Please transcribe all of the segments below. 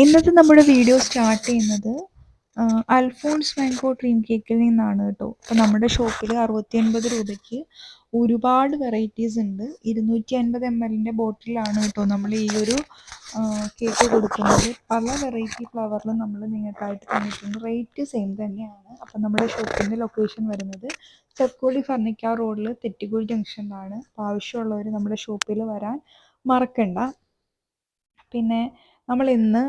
ഇന്നത്തെ നമ്മുടെ video start ചെയ്യുന്നത് അൽഫോൺസ് മാങ്കോ ഡ്രീം കേക്കിൽ നിന്നാണ് കേട്ടോ. അപ്പോൾ നമ്മുടെ ഷോപ്പിൽ അറുപത്തി അൻപത് രൂപയ്ക്ക് ഒരുപാട് വെറൈറ്റീസ് ഉണ്ട്. ഇരുന്നൂറ്റി അൻപത് എം എല്ലിന്റെ ബോട്ടിലാണ് കേട്ടോ നമ്മൾ ഈ ഒരു കേക്ക് കൊടുക്കുന്നത്. പല വെറൈറ്റി ഫ്ലവറിലും നമ്മൾ നിങ്ങൾക്കായിട്ട് തന്നിട്ടുണ്ട്. റേറ്റ് സെയിം തന്നെയാണ്. അപ്പം നമ്മുടെ ഷോപ്പിന്റെ ലൊക്കേഷൻ വരുന്നത് ചെക്കോളി ഫർണിക്കാർ റോഡിൽ തെറ്റിക്കോൾ ജംഗ്ഷനിലാണ് അപ്പോൾ ആവശ്യമുള്ളവർ നമ്മുടെ ഷോപ്പിൽ വരാൻ മറക്കണ്ട. പിന്നെ നമ്മൾ ഇന്ന്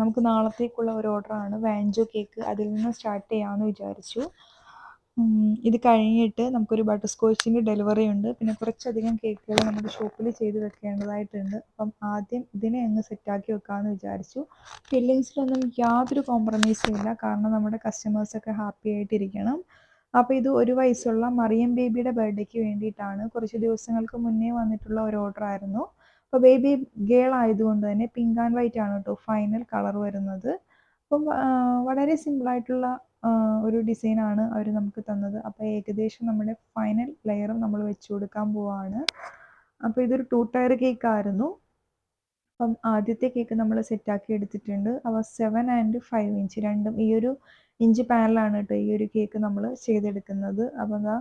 നമുക്ക് നാളത്തേക്കുള്ള ഒരു ഓർഡറാണ്. വാഞ്ചോ കേക്ക് അതിൽ നിന്ന് സ്റ്റാർട്ട് ചെയ്യാമെന്ന് വിചാരിച്ചു. ഇത് കഴിഞ്ഞിട്ട് നമുക്കൊരു ബട്ടർ സ്കോച്ചിന്റെ ഡെലിവറി ഉണ്ട്. പിന്നെ കുറച്ചധികം കേക്കുകൾ നമ്മുടെ ഷോപ്പിൽ ചെയ്ത് വെക്കേണ്ടതായിട്ടുണ്ട്. അപ്പം ആദ്യം ഇതിനെ അങ്ങ് സെറ്റാക്കി വെക്കാമെന്ന് വിചാരിച്ചു. ഫില്ലിങ്സിലൊന്നും യാതൊരു കോംപ്രമൈസും ഇല്ല. കാരണം നമ്മുടെ കസ്റ്റമേഴ്സൊക്കെ ഹാപ്പി ആയിട്ടിരിക്കണം. അപ്പോൾ ഇത് ഒരു വയസ്സുള്ള മറിയം ബേബിയുടെ ബർത്ത്ഡേക്ക് വേണ്ടിയിട്ടാണ്. കുറച്ച് ദിവസങ്ങൾക്ക് മുന്നേ വന്നിട്ടുള്ള ഒരു ഓർഡർ ആയിരുന്നു. അപ്പോൾ ബേബി ഗേൾ ആയതുകൊണ്ട് തന്നെ പിങ്ക് ആൻഡ് വൈറ്റ് ആണ് കേട്ടോ ഫൈനൽ കളർ വരുന്നത്. അപ്പം വളരെ സിമ്പിളായിട്ടുള്ള ഒരു ഡിസൈനാണ് അവർ നമുക്ക് തന്നത്. അപ്പോൾ ഏകദേശം നമ്മുടെ ഫൈനൽ ലെയറും നമ്മൾ വെച്ച് കൊടുക്കാൻ പോവാണ്. അപ്പോൾ ഇതൊരു ടു ടയർ കേക്ക് ആയിരുന്നു. അപ്പം ആദ്യത്തെ കേക്ക് നമ്മൾ സെറ്റാക്കി എടുത്തിട്ടുണ്ട്. അവ സെവൻ ആൻഡ് ഫൈവ് ഇഞ്ച് രണ്ടും ഈ ഒരു ഇഞ്ച് പാനലാണ് കേട്ടോ ഈ ഒരു കേക്ക് നമ്മൾ ചെയ്തെടുക്കുന്നത്. അപ്പം എന്താ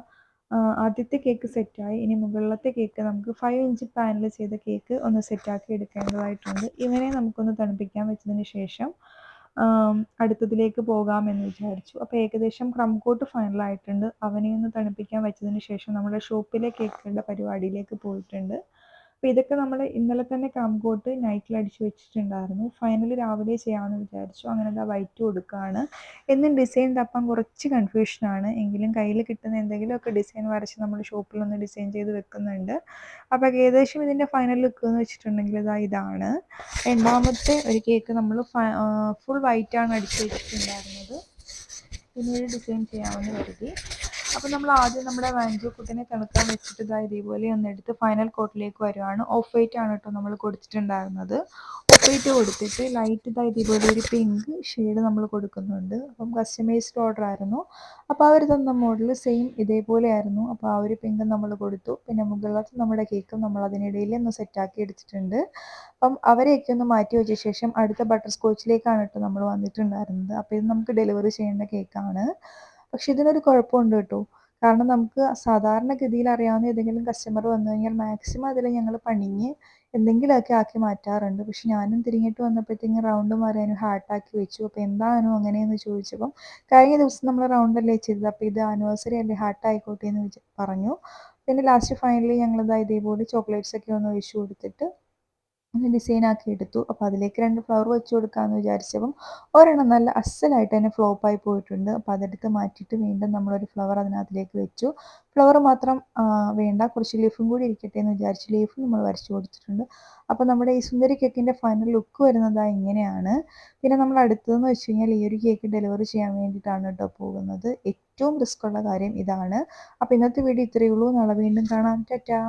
ആദ്യത്തെ കേക്ക് സെറ്റായി. ഇനി മുകളിലത്തെ കേക്ക് നമുക്ക് ഫൈവ് ഇഞ്ച് പാനിൽ ചെയ്ത കേക്ക് ഒന്ന് സെറ്റാക്കി എടുക്കേണ്ടതായിട്ടുണ്ട്. ഇവനെ നമുക്കൊന്ന് തണുപ്പിക്കാൻ വെച്ചതിന് ശേഷം അടുത്തതിലേക്ക് പോകാമെന്ന് വിചാരിച്ചു. അപ്പോൾ ഏകദേശം ക്രം കോട്ട് ഫൈനലായിട്ടുണ്ട് അവനെ ഒന്ന് തണുപ്പിക്കാൻ വെച്ചതിന് ശേഷം നമ്മുടെ ഷോപ്പിലെ കേക്കുകളുടെ പരിപാടിയിലേക്ക് പോയിട്ടുണ്ട്. അപ്പോൾ ഇതൊക്കെ നമ്മൾ ഇന്നലെ തന്നെ കാംകോട്ട് നൈറ്റിൽ അടിച്ചു വെച്ചിട്ടുണ്ടായിരുന്നു. ഫൈനലി രാവിലെ ചെയ്യാമെന്ന് വിചാരിച്ചു. അങ്ങനെ അത് വൈറ്റ് കൊടുക്കുകയാണ് എന്നും ഡിസൈൻ തപ്പാൻ കുറച്ച് കൺഫ്യൂഷനാണ് എങ്കിലും കയ്യിൽ കിട്ടുന്ന എന്തെങ്കിലുമൊക്കെ ഡിസൈൻ വരച്ച് നമ്മൾ ഷോപ്പിൽ ഒന്ന് ഡിസൈൻ ചെയ്ത് വെക്കുന്നുണ്ട്. അപ്പോൾ ഏകദേശം ഇതിന്റെ ഫൈനൽ ലുക്ക് എന്ന് വെച്ചിട്ടുണ്ടെങ്കിൽ ഇതാ ഇതാണ്. രണ്ടാമത്തെ ഒരു കേക്ക് നമ്മൾ ഫുൾ വൈറ്റാണ് അടിച്ചു വെച്ചിട്ടുണ്ടായിരുന്നത്. പിന്നീട് ഡിസൈൻ ചെയ്യാമെന്ന് കരുതി. അപ്പോൾ നമ്മൾ ആദ്യം നമ്മുടെ വാഞ്ചോ കുട്ടിനെ തിളക്കാൻ വെച്ചിട്ട് ഇതാ ഇതേപോലെ ഒന്ന് എടുത്ത് ഫൈനൽ കോട്ടിലേക്ക് വരുവാണ്. ഓഫ് വൈറ്റ് ആണ് കേട്ടോ നമ്മൾ കൊടുത്തിട്ടുണ്ടായിരുന്നത്. ഓഫ് വൈറ്റ് കൊടുത്തിട്ട് ലൈറ്റ് ഇതാ ഇതേപോലെ ഒരു പിങ്ക് ഷെയ്ഡ് നമ്മൾ കൊടുക്കുന്നുണ്ട്. അപ്പം കസ്റ്റമൈസ്ഡ് ഓർഡർ ആയിരുന്നു. അപ്പോൾ അവർ തന്ന മോഡൽ സെയിം ഇതേപോലെ ആയിരുന്നു. അപ്പോൾ ആ ഒരു പിങ്ക് നമ്മൾ കൊടുത്തു. പിന്നെ മുകളിലത്തെ നമ്മുടെ കേക്കും നമ്മൾ അതിനിടയിൽ ഒന്ന് സെറ്റാക്കി എടുത്തിട്ടുണ്ട്. അപ്പം അവരെയൊക്കെ ഒന്ന് മാറ്റി വെച്ച ശേഷം അടുത്ത ബട്ടർ സ്കോച്ചിലേക്കാണ് കേട്ടോ നമ്മൾ വന്നിട്ടുണ്ടായിരുന്നത്. അപ്പോൾ ഇത് നമുക്ക് ഡെലിവറി ചെയ്യേണ്ട കേക്കാണ് പക്ഷെ ഇതിനൊരു കുഴപ്പമുണ്ട് കേട്ടോ. കാരണം നമുക്ക് സാധാരണഗതിയിൽ അറിയാവുന്ന ഏതെങ്കിലും കസ്റ്റമർ വന്നു കഴിഞ്ഞാൽ മാക്സിമം അതിൽ ഞങ്ങൾ പണിഞ്ഞ് എന്തെങ്കിലുമൊക്കെ ആക്കി മാറ്റാറുണ്ട്. പക്ഷെ ഞാനും തിരിഞ്ഞിട്ട് വന്നപ്പോഴത്തേക്കും റൗണ്ട് മാറി ഹാർട്ട് ഹാർട്ടാക്കി വെച്ചു. അപ്പോൾ എന്താണോ അങ്ങനെയെന്ന് ചോദിച്ചപ്പം കഴിഞ്ഞ ദിവസം നമ്മൾ റൗണ്ടല്ലേ ചെയ്തത്? അപ്പോൾ ഇത് ആനിവേഴ്സറി അല്ലേ? ഹാർട്ട് ആയിക്കോട്ടെ എന്ന് പറഞ്ഞു. പിന്നെ ലാസ്റ്റ് ഫൈനലി ഞങ്ങളിതാ ഇതേപോലെ ചോക്ലേറ്റ്സ് ഒക്കെ ഒന്ന് ഒഴിച്ചു കൊടുത്തിട്ട് ഒന്ന് ഡിസൈൻ ആക്കി എടുത്തു. അപ്പോൾ അതിലേക്ക് രണ്ട് ഫ്ലവർ വെച്ച് കൊടുക്കാമെന്ന് വിചാരിച്ചപ്പം ഒരെണ്ണം നല്ല അസലായിട്ട് തന്നെ ഫ്ലോപ്പായി പോയിട്ടുണ്ട്. അപ്പോൾ അതെടുത്ത് മാറ്റിയിട്ട് വീണ്ടും നമ്മളൊരു ഫ്ലവർ അതിനകത്തിലേക്ക് വെച്ചു. ഫ്ലവർ മാത്രം വേണ്ട. കുറച്ച് ലീഫും കൂടി ഇരിക്കട്ടെ എന്ന് വിചാരിച്ച് ലീഫ് നമ്മൾ വരച്ചു കൊടുത്തിട്ടുണ്ട്. അപ്പോൾ നമ്മുടെ ഈ സുന്ദരി കേക്കിന്റെ ഫൈനൽ ലുക്ക് വരുന്നത് ഇങ്ങനെയാണ്. പിന്നെ നമ്മൾ അടുത്തതെന്ന് വെച്ച് കഴിഞ്ഞാൽ ഈ ഒരു കേക്ക് ഡെലിവറി ചെയ്യാൻ വേണ്ടിയിട്ടാണ് കേട്ടോ പോകുന്നത്. ഏറ്റവും റിസ്ക് ഉള്ള കാര്യം ഇതാണ്. അപ്പോൾ ഇന്നത്തെ വീഡിയോ ഇത്രയേ ഉള്ളൂ. നാളെ വീണ്ടും കാണാം. ടാറ്റാ.